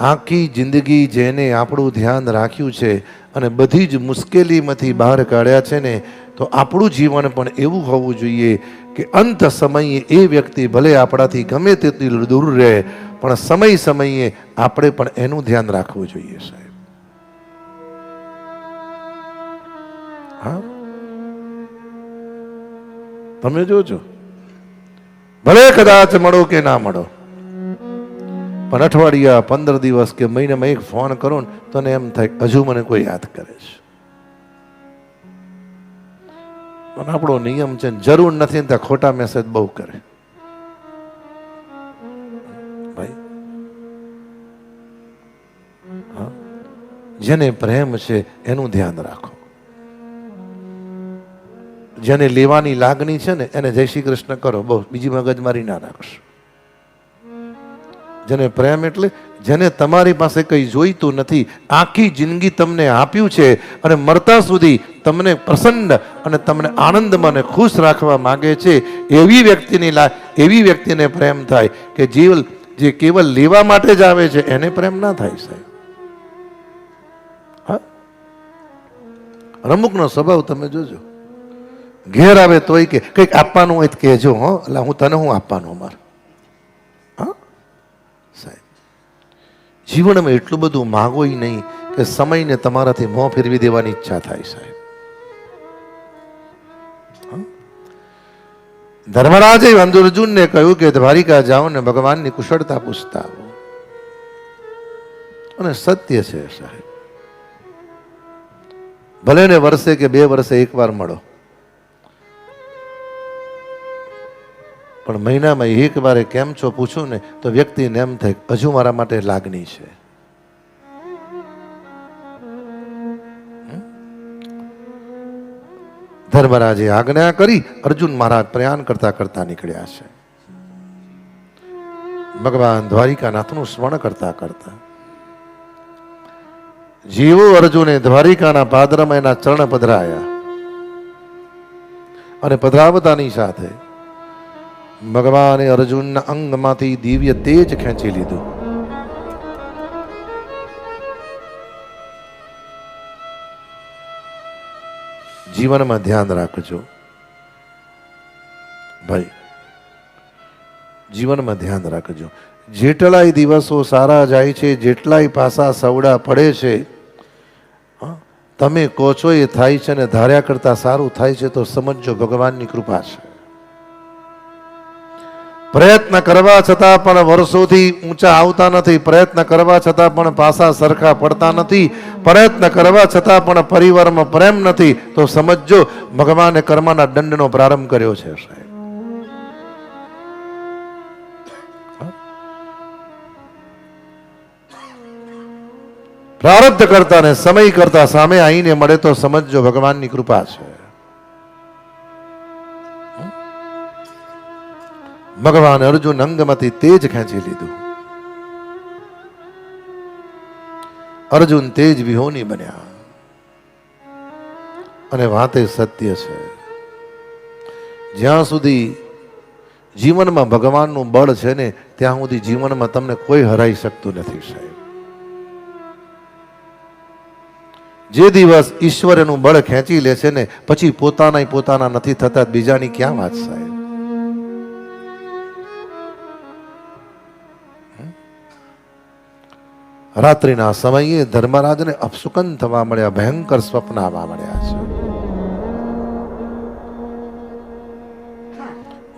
આખી જિંદગી જેને આપણું ધ્યાન રાખ્યું છે અને બધી જ મુશ્કેલીમાંથી બહાર કાઢ્યા છે ને, તો આપણું જીવન પણ એવું હોવું જોઈએ કે અંત સમયે એ વ્યક્તિ ભલે આપણાથી ગમે તેટલી દૂર રહે, પણ સમય સમયે આપણે પણ એનું ધ્યાન રાખવું જોઈએ, સાહેબ. હા? તમે જોજો. ભલે કદાચ મળો કે ના મળો. પણ અઠવાડિયા પંદર દિવસ કે મહિનામાં એક ફોન કરો ને તો એને એમ થાય, હજુ મને કોઈ યાદ કરે છે. પણ આપણો નિયમ છે જરૂર નથી ત્યાં ખોટા મેસેજ બહુ કરે. ભાઈ. જેને પ્રેમ છે એનું ધ્યાન રાખો. જેને લેવાની લાગણી છે ને, એને જય શ્રી કૃષ્ણ કરો, બહુ, બીજી મગજમારી ના રાખશો. જેને પ્રેમ એટલે જેને તમારી પાસે કંઈ જોઈતું નથી, આખી જિંદગી તમને આપ્યું છે અને મરતા સુધી તમને પ્રસન્ન અને તમને આનંદમાં અને ખુશ રાખવા માગે છે, એવી વ્યક્તિની લા, એવી વ્યક્તિને પ્રેમ થાય કે જીવ જે કેવલ લેવા માટે જ આવે છે, એને પ્રેમ ના થાય સાહેબ. અમુકનો સ્વભાવ તમે જોજો. ઘેર આવે તોય કે, કંઈક આપવાનું હોય તો કહેજો, હો, એટલે હું તને હું આપવાનું અમારે સાહેબ, જીવનમાં એટલું બધું માગોય નહીં કે સમયને તમારાથી મોં ફેરવી દેવાની ઈચ્છા થાય, સાહેબ? ધર્મરાજે અર્જુનને કહ્યું કે દ્વારિકા જાઓ ને ભગવાનની કુશળતા પૂછતા આવો. અને સત્ય છે, સાહેબ. ભલે ને વર્ષે કે બે વર્ષે એકવાર મળો. પણ મહિનામાં એક વારે કેમ છો પૂછું ને, તો વ્યક્તિને એમ થાય હજુ મારા માટે લાગણી છે. ધર્મરાજે આજ્ઞા કરી, અર્જુન મહારાજ પ્રયાણ કરતા કરતા નીકળ્યા છે. ભગવાન દ્વારિકાનાથનું સ્મરણ કરતા કરતા. જીવો અર્જુને દ્વારિકાના પાદરમાં એના ચરણ પધરાયા. અને પધરાવતાની સાથે ભગવાને અર્જુનના અંગમાંથી દિવ્ય તેજ ખેંચી લીધું. જીવનમાં ધ્યાન રાખજો. ભાઈ, જીવનમાં ધ્યાન રાખજો. જેટલાય દિવસો સારા જાય છે, જેટલાય પાસા સવડા પડે છે તમે કહો છો એ થાય છે ને ધાર્યા કરતા સારું થાય છે તો સમજો ભગવાનની કૃપા છે. પ્રયત્ન કરવા છતાં પણ વર્ષોથી ઊંચા આવતા નથી. પ્રયત્ન કરવા છતાં પણ પાસા સરખા પડતા નથી. પ્રયત્ન કરવા છતાં પણ પરિવારમાં પ્રેમ નથી. તો સમજજો, ભગવાને કર્મના દંડનો પ્રારંભ કર્યો છે, સાહેબ. પ્રારબ્ધ કરતા ને સમય કરતા સામે આવીને મળે તો સમજજો, ભગવાનની કૃપા છે. ભગવાન અર્જુન અંગમાંથી તેજ ખેંચી લીધું. અર્જુન તેજ વિહોની બન્યા. અને વાતે સત્ય છે. જ્યાં સુધી જીવનમાં ભગવાનનું બળ છે ને, ત્યાં સુધી જીવનમાં તમને કોઈ હરાઈ શકતું નથી, સાહેબ. જે દિવસ ઈશ્વર એનું બળ ખેંચી લે છે ને, પછી પોતાના પોતાના નથી થતા, બીજાની ક્યાં વાત, સાહેબ? રાત્રિના સમયે ધર્મરાજને અપસુકન થવા મળ્યા, ભયંકર સ્વપ્ન આવવા મળ્યા છે.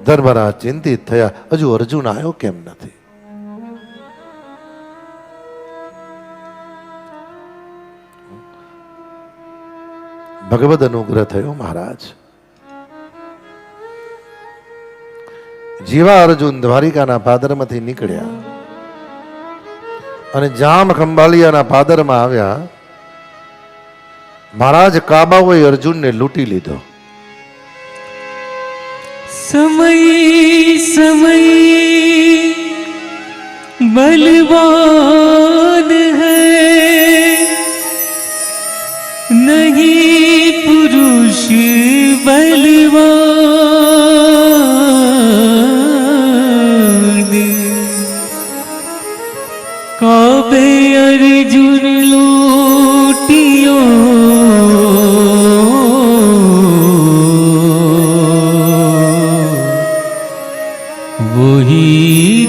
ધર્મરાજ ચિંતિત થયા, હજુ અર્જુન આવ્યો કેમ નથી? ભગવદ અનુગ્રહ થયો મહારાજ. જેવા અર્જુન દ્વારિકાના પાદરમાંથી નીકળ્યા. અને જામ ખંભાલિયાના પાદરમાં આવ્યા, મહારાજ કાબાઓએ અર્જુનને લૂંટી લીધો. સમય સમય બલવાન હૈ, નહીં પુરુષ બલ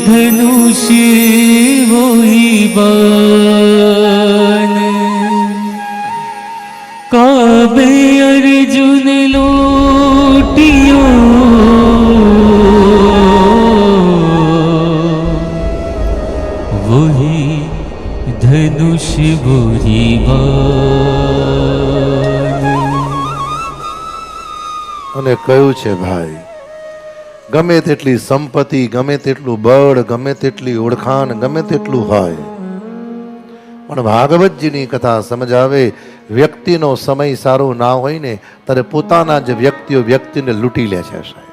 धनुष वही बाण काबे अर्जुन लूटियो वही धनुष वही बाण અને કયું છે ભાઈ ગમે તેટલી સંપત્તિ, ગમે તેટલું બળ, ગમે તેટલી ઓળખાણ, ગમે તેટલું હોય. પણ ભાગવતજીની કથા સમજાવે, વ્યક્તિનો સમય સારો ના હોય ને, ત્યારે પોતાના જ વ્યક્તિઓ વ્યક્તિને લૂંટી લે છે સાહેબ.